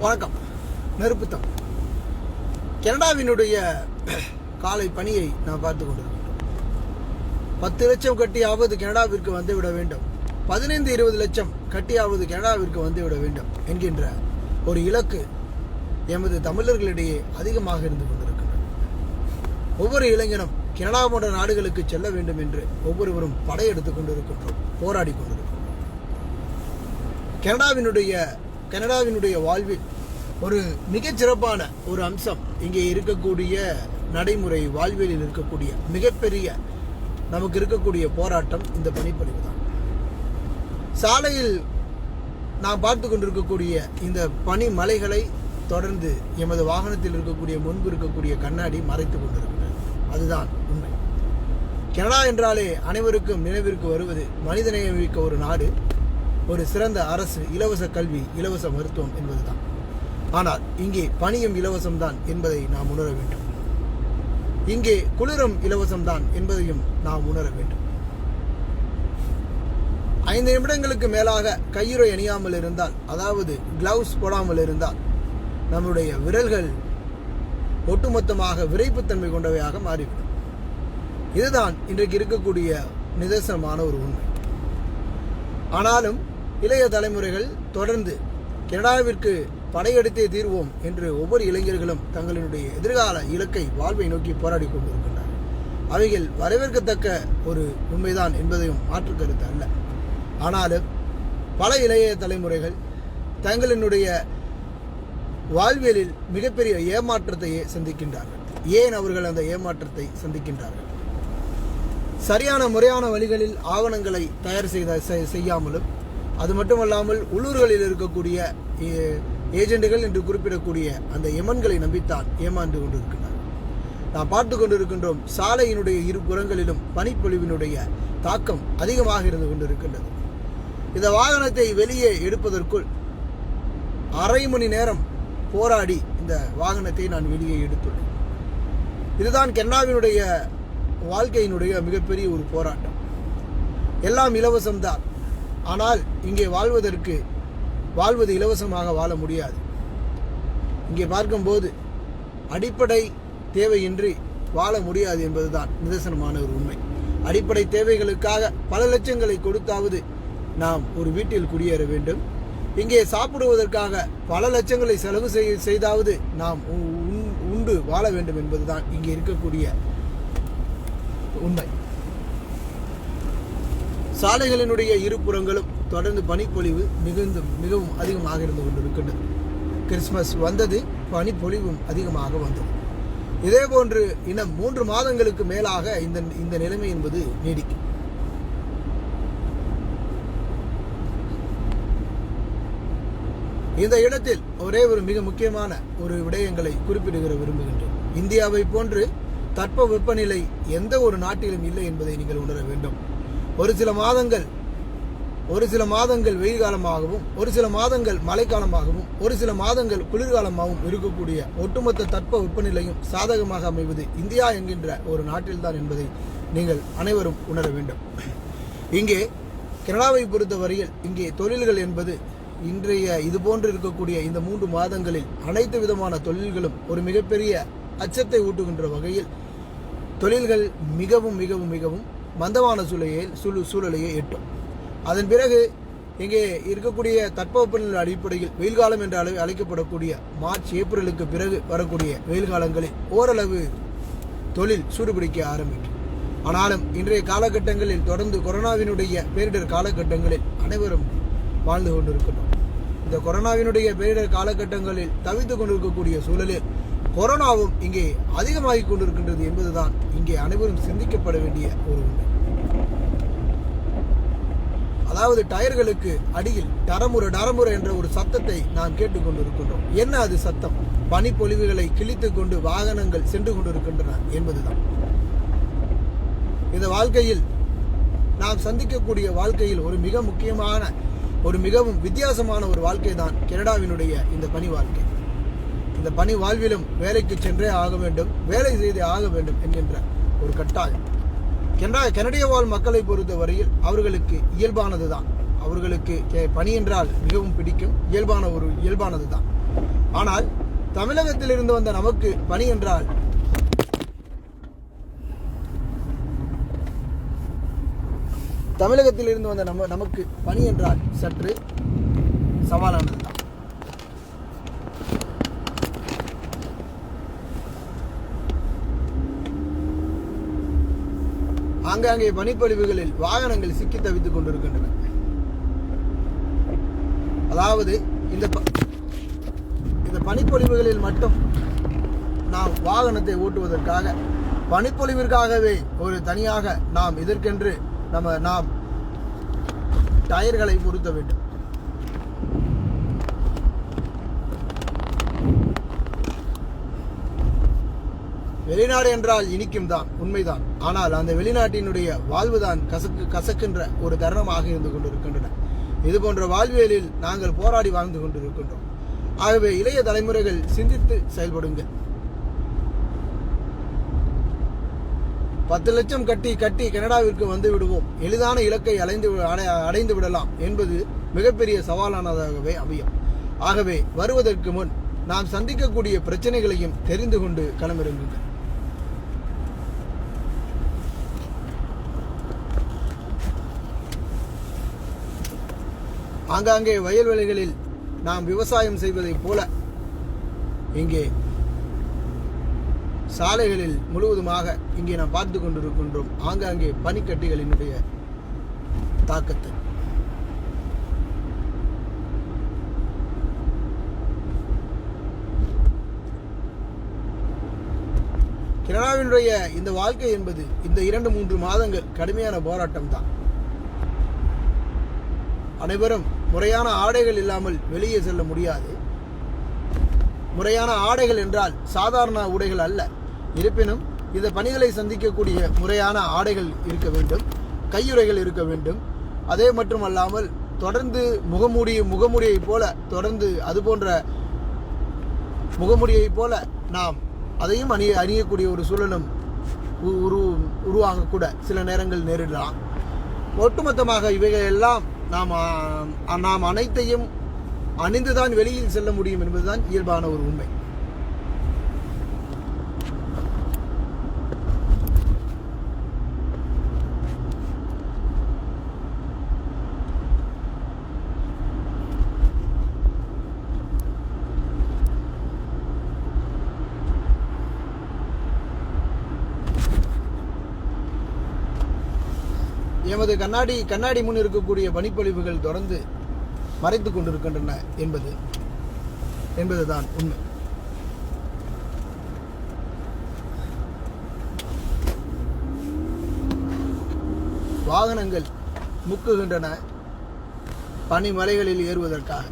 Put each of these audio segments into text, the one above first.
வணக்கம். நெருப்புத்தம். கனடாவினுடைய காலை பணியை நாம் பார்த்து கொண்டிருக்கின்றோம். பத்து லட்சம் கட்டியாவது கனடாவிற்கு வந்துவிட வேண்டும். பதினைந்து இருபது லட்சம் கட்டியாவது கனடாவிற்கு வந்துவிட வேண்டும் என்கின்ற ஒரு இலக்கு எமது தமிழர்களிடையே அதிகமாக இருந்து கொண்டிருக்கின்றன ஒவ்வொரு இளைஞனும் கனடா போன்ற நாடுகளுக்கு செல்ல வேண்டும் என்று ஒவ்வொருவரும் படையெடுத்துக் கொண்டிருக்கின்றோம் போராடி கொண்டிருக்கின்றோம். கனடாவினுடைய கனடாவினுடைய வாழ்வில் ஒரு மிகச்சிறப்பான ஒரு அம்சம் இங்கே இருக்கக்கூடிய நடைமுறை வாழ்வியலில் இருக்கக்கூடிய மிகப்பெரிய நமக்கு இருக்கக்கூடிய போராட்டம் இந்த பனிப்பொழிவு தான். சாலையில் நாம் பார்த்து கொண்டிருக்கக்கூடிய இந்த பனி மலைகளை தொடர்ந்து எமது வாகனத்தில் இருக்கக்கூடிய முன்பு இருக்கக்கூடிய கண்ணாடி மறைத்து கொண்டிருக்கிறது. அதுதான் உண்மை. கனடா என்றாலே அனைவருக்கும் நினைவிற்கு வருவது மனிதநேயமிக்க ஒரு நாடு. ஒரு சிறந்த அரசு இலவச கல்வி இலவச மருத்துவம் என்பதுதான். ஆனால் இங்கே பணியும் இலவசம்தான் என்பதை நாம் உணர வேண்டும். இங்கே குளிரும் இலவசம்தான் என்பதையும் நாம் உணர வேண்டும். ஐந்து நிமிடங்களுக்கு மேலாக கையுறை அணியாமல் இருந்தால் அதாவது கிளவுஸ் போடாமல் இருந்தால் நம்முடைய விரல்கள் ஒட்டுமொத்தமாக விரைப்புத்தன்மை கொண்டவையாக மாறிவிடும். இதுதான் இன்றைக்கு இருக்கக்கூடிய நிதர்சனமான ஒரு உண்மை. ஆனாலும் இளைய தலைமுறைகள் தொடர்ந்து கனடாவிற்கு படையெடுத்தே தீர்வோம் என்று ஒவ்வொரு இளைஞர்களும் தங்களினுடைய எதிர்கால இலக்கை வாழ்வை நோக்கி போராடி கொண்டிருக்கின்றனர் அவைகள் வரவேற்கத்தக்க ஒரு உண்மைதான் என்பதையும் மாற்று கருத்து அல்ல. ஆனாலும் பல இளைய தலைமுறைகள் தங்களினுடைய வாழ்வியலில் மிகப்பெரிய ஏமாற்றத்தையே சந்திக்கின்றார்கள். ஏன் அவர்கள் அந்த ஏமாற்றத்தை சந்திக்கின்றார்கள்? சரியான முறையான வழிகளில் ஆவணங்களை தயார் செய்த செய்யாமலும் அது மட்டுமல்லாமல் உள்ளூர்களில் இருக்கக்கூடிய ஏ- ஏஜெண்டுகள் என்று குறிப்பிடக்கூடிய அந்த எமன்களை நம்பித்தான் ஏமாந்து கொண்டிருக்கிறார். நாம் பார்த்து கொண்டிருக்கின்றோம் சாலையினுடைய இரு புறங்களிலும் பனிப்பொழிவினுடைய தாக்கம் அதிகமாக இருந்து கொண்டிருக்கின்றது. இந்த வாகனத்தை வெளியே எடுப்பதற்குள் அரை மணி நேரம் போராடி இந்த வாகனத்தை நான் வெளியே எடுத்துள்ளேன். இதுதான் கென்னாவினுடைய வாழ்க்கையினுடைய மிகப்பெரிய ஒரு போராட்டம். எல்லாம் இலவசம்தான். ஆனால் இங்கே வாழ்வதற்கு வாழ்வது இலவசமாக வாழ முடியாது. இங்கே பார்க்கும்போது அடிப்படை தேவையின்றி வாழ முடியாது என்பதுதான் நிதர்சனமான ஒரு உண்மை. அடிப்படை தேவைகளுக்காக பல லட்சங்களை கொடுத்தாவது நாம் ஒரு வீட்டில் குடியேற வேண்டும். இங்கே சாப்பிடுவதற்காக பல லட்சங்களை செலவு செய் செய்தாவது நாம் உ- உண்- உண்டு வாழ வேண்டும் என்பதுதான் இங்கே இருக்கக்கூடிய உண்மை. சாலைகளினுடைய இருபுறங்களும் தொடர்ந்து பனிப்பொழிவு மிகுந்தும் மிகவும் அதிகமாக இருந்து கொண்டிருக்கின்றது. கிறிஸ்மஸ் வந்தது பனிப்பொழிவும் அதிகமாக வந்தது. இதே போன்று இன்னும் மூன்று மாதங்களுக்கு மேலாக இந்த இந்த நிலைமை என்பது நீடிக்கும். இந்த இடத்தில் ஒரே ஒரு மிக முக்கியமான ஒரு விடயங்களை குறிப்பிடுகிற விரும்புகின்றேன். இந்தியாவை போன்று தட்ப வெப்பநிலை எந்த ஒரு நாட்டிலும் இல்லை என்பதை நீங்கள் உணர வேண்டும். ஒரு சில மாதங்கள் ஒரு சில மாதங்கள் வெயில் காலமாகவும் ஒரு சில மாதங்கள் மழைக்காலமாகவும் ஒரு சில மாதங்கள் குளிர்காலமாகவும் இருக்கக்கூடிய ஒட்டுமொத்த தட்ப வெப்பநிலையும் சாதகமாக அமைவது இந்தியா என்கின்ற ஒரு நாட்டில்தான் என்பதை நீங்கள் அனைவரும் உணர வேண்டும். இங்கே கனடாவை பொறுத்தவரையில் இங்கே தொழில்கள் என்பது இன்றைய இது போன்று இருக்கக்கூடிய இந்த மூன்று மாதங்களில் அனைத்து விதமான தொழில்களும் ஒரு மிகப்பெரிய அச்சத்தை ஊட்டுகின்ற வகையில் தொழில்கள் மிகவும் மிகவும் மிகவும் மந்தமான சூழலையே சூழ் சூழலையே எட்டும். அதன் பிறகு இங்கே இருக்கக்கூடிய தட்பவெப்பநிலை அடிப்படையில் வெயில் காலம் என்ற அளவு அழைக்கப்படக்கூடிய மார்ச் ஏப்ரலுக்கு பிறகு வரக்கூடிய வெயில் காலங்களில் ஓரளவு தொழில் சூடுபிடிக்க ஆரம்பிக்கும். ஆனாலும் இன்றைய காலகட்டங்களில் தொடர்ந்து கொரோனாவினுடைய பேரிடர் காலகட்டங்களில் அனைவரும் வாழ்ந்து கொண்டிருக்கிறோம் இந்த கொரோனாவினுடைய பேரிடர் காலகட்டங்களில் தவித்துக் கொண்டிருக்கக்கூடிய சூழலில் கொரோனாவும் இங்கே அதிகமாகிக் கொண்டிருக்கின்றது என்பதுதான் இங்கே அனைவரும் சிந்திக்கப்பட வேண்டிய ஒரு உண்மை. அதாவது டயர்களுக்கு அடியில் டரமுறை டரமுறை என்ற ஒரு சத்தத்தை நாம் கேட்டுக்கொண்டிருக்கின்றோம் என்ன அது சத்தம்? பனிப்பொழிவுகளை கிழித்துக் கொண்டு வாகனங்கள் சென்று கொண்டிருக்கின்றன என்பதுதான். இந்த வாழ்க்கையில் நாம் சந்திக்கக்கூடிய வாழ்க்கையில் ஒரு மிக முக்கியமான ஒரு மிகவும் வித்தியாசமான ஒரு வாழ்க்கை தான் கனடாவினுடைய இந்த பனி வாழ்க்கை. இந்த பணி வாழ்விலும் வேலைக்கு சென்றே ஆக வேண்டும் வேலை செய்தே ஆக வேண்டும் என்கின்ற ஒரு கட்டாயம். கனடா கனடிய வாழ் மக்களை பொறுத்த வரையில் அவர்களுக்கு இயல்பானதுதான். அவர்களுக்கு பணி என்றால் மிகவும் பிடிக்கும் இயல்பான ஒரு இயல்பானது தான் ஆனால் தமிழகத்திலிருந்து வந்த நமக்கு பணி என்றால் தமிழகத்திலிருந்து வந்த நம்ம நமக்கு பணி என்றால் சற்று சவாலானது தான் ஆங்காங்கே பனிப்பொழிவுகளில் வாகனங்கள் சிக்கி தவித்துக் கொண்டிருக்கின்றன. அதாவது இந்த ப- இந்த பனிப்பொழிவுகளில் மட்டும் நாம் வாகனத்தை ஓட்டுவதற்காக பனிப்பொழிவிற்காகவே ஒரு தனியாக நாம் இதற்கென்று நம்ம நாம் டயர்களை பொருத்த வேண்டும். வெளிநாடு என்றால் இனிக்கும் தான் உண்மைதான். ஆனால் அந்த வெளிநாட்டினுடைய வாழ்வுதான் கசக்கு கசக்கின்ற ஒரு தருணமாக இருந்து கொண்டிருக்கின்றன. இது போன்ற வாழ்வியலில் நாங்கள் போராடி வாழ்ந்து கொண்டிருக்கின்றோம். ஆகவே இளைய தலைமுறைகள் சிந்தித்து செயல்படுங்கள். பத்து லட்சம் கட்டி கட்டி கனடாவிற்கு வந்து விடுவோம். எளிதான இலக்கை அலைந்து வி- அடைந்து விடலாம் என்பது மிகப்பெரிய சவாலானதாகவே அமையும். ஆகவே வருவதற்கு முன் நாம் சந்திக்கக்கூடிய பிரச்சனைகளையும் தெரிந்து கொண்டு களமிறங்குங்கள். ஆங்காங்கே வயல்வெளிகளில் நாம் விவசாயம் செய்வதைப் போல இங்கே சாலைகளில் முழுவதுமாக இங்கே நாம் பார்த்து கொண்டிருக்கின்றோம். ஆங்காங்கே பனிக்கட்டிகளினுடைய தாக்கத்தை. கனடாவினுடைய இந்த வாழ்க்கை என்பது இந்த இரண்டு மூன்று மாதங்கள் கடுமையான போராட்டம் தான் அனைவரும் முறையான ஆடைகள் இல்லாமல் வெளியே செல்ல முடியாது. முறையான ஆடைகள் என்றால் சாதாரண உடைகள் அல்ல. இருப்பினும் இந்த பணிகளை சந்திக்கக்கூடிய முறையான ஆடைகள் இருக்க வேண்டும் கையுறைகள் இருக்க வேண்டும். அதே மட்டுமல்லாமல் தொடர்ந்து முகமூடிய முகமூடியைப் போல தொடர்ந்து அது போன்ற முகமூடியைப் போல நாம் அதையும் அணிய அணியக்கூடிய ஒரு சூழலும் உ- உரு உருவாகக்கூட சில நேரங்கள் நேரிடலாம். ஒட்டுமொத்தமாக இவைகள் எல்லாம் நாம் நாம் அனைத்தையும் அணிந்துதான் வெளியில் செல்ல முடியும் என்பதுதான் இயல்பான ஒரு உண்மை. எமது கண்ணாடி கண்ணாடி முன் இருக்கக்கூடிய பனிப்பொழிவுகள் தொடர்ந்து மறைத்து கொண்டிருக்கின்றன என்பது என்பதுதான் உண்மை. வாகனங்கள் முக்குகின்றன பனிமலைகளில் ஏறுவதற்காக.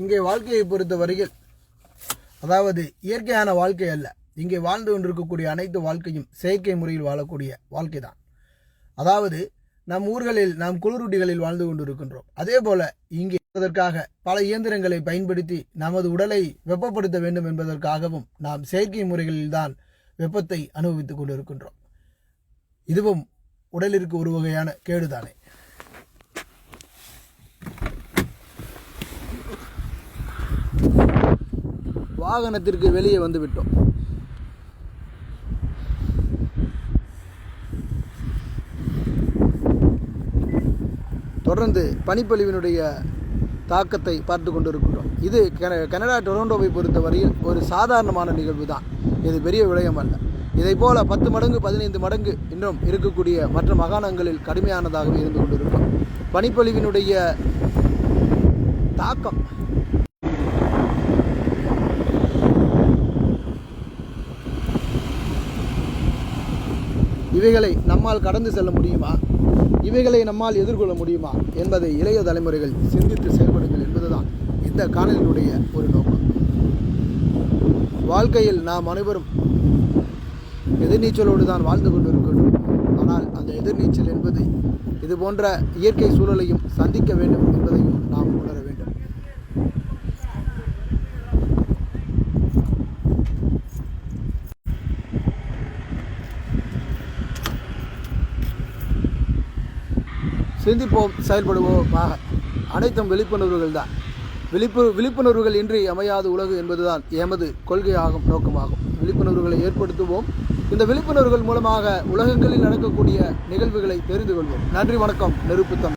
இங்கே வாழ்க்கையை பொறுத்த வரையில் அதாவது இயற்கையான வாழ்க்கை அல்ல இங்கே வாழ்ந்து கொண்டிருக்கக்கூடிய அனைத்து வாழ்க்கையும் செயற்கை முறையில் வாழக்கூடிய வாழ்க்கை தான். அதாவது நம் ஊர்களில் நாம் குளிரூட்டிகளில் வாழ்ந்து கொண்டிருக்கின்றோம். அதே போல இங்கே அதற்காக பல இயந்திரங்களை பயன்படுத்தி நமது உடலை வெப்பப்படுத்த வேண்டும் என்பதற்காகவும் நாம் செயற்கை முறைகளில்தான் வெப்பத்தை அனுபவித்துக் கொண்டிருக்கின்றோம். இதுவும் உடலிற்கு ஒரு வகையான கேடுதானே. வாகனத்திற்கு வெளியே வந்து விட்டோம். தொடர்ந்து பனிப்பொழிவினுடைய தாக்கத்தை பார்த்து கொண்டிருக்கிறோம் இது கென- கனடா டொரண்டோவை பொறுத்தவரையில் ஒரு சாதாரணமான நிகழ்வு தான் இது பெரிய விடயம் அல்ல. இதைப் போல பத்து மடங்கு பதினைந்து மடங்கு இன்னும் இருக்கக்கூடிய மற்ற மாகாணங்களில் கடுமையானதாகவே இருந்து கொண்டிருக்கும். பனிப்பொழிவினுடைய தாக்கம் இவைகளை நம்மால் கடந்து செல்ல முடியுமா? இவைகளை நம்மால் எதிர்கொள்ள முடியுமா? என்பதை இளைய தலைமுறைகள் சிந்தித்து செயல்படுங்கள் என்பதுதான் இந்த காணலினுடைய ஒரு நோக்கம். வாழ்க்கையில் நாம் அனைவரும் எதிர்நீச்சலோடு தான் வாழ்ந்து கொண்டிருக்கின்றோம். ஆனால் அந்த எதிர்நீச்சல் என்பது இது போன்ற இயற்கை சூழலையும் சந்திக்க வேண்டும் என்பதையும் நாம் உணர வேண்டும் சிந்திப்போம் செயல்படுவோம். ஆக அனைத்தும் விழிப்புணர்வுகள் தான். விழிப்பு விழிப்புணர்வுகள் இன்றி அமையாது உலகு என்பதுதான் எமது கொள்கையாகும் நோக்கமாகும். விழிப்புணர்வுகளை ஏற்படுத்துவோம். இந்த விழிப்புணர்வுகள் மூலமாக உலகங்களில் நடக்கக்கூடிய நிகழ்வுகளை தெரிந்து கொள்வோம். நன்றி வணக்கம். நெருப்புத்தம்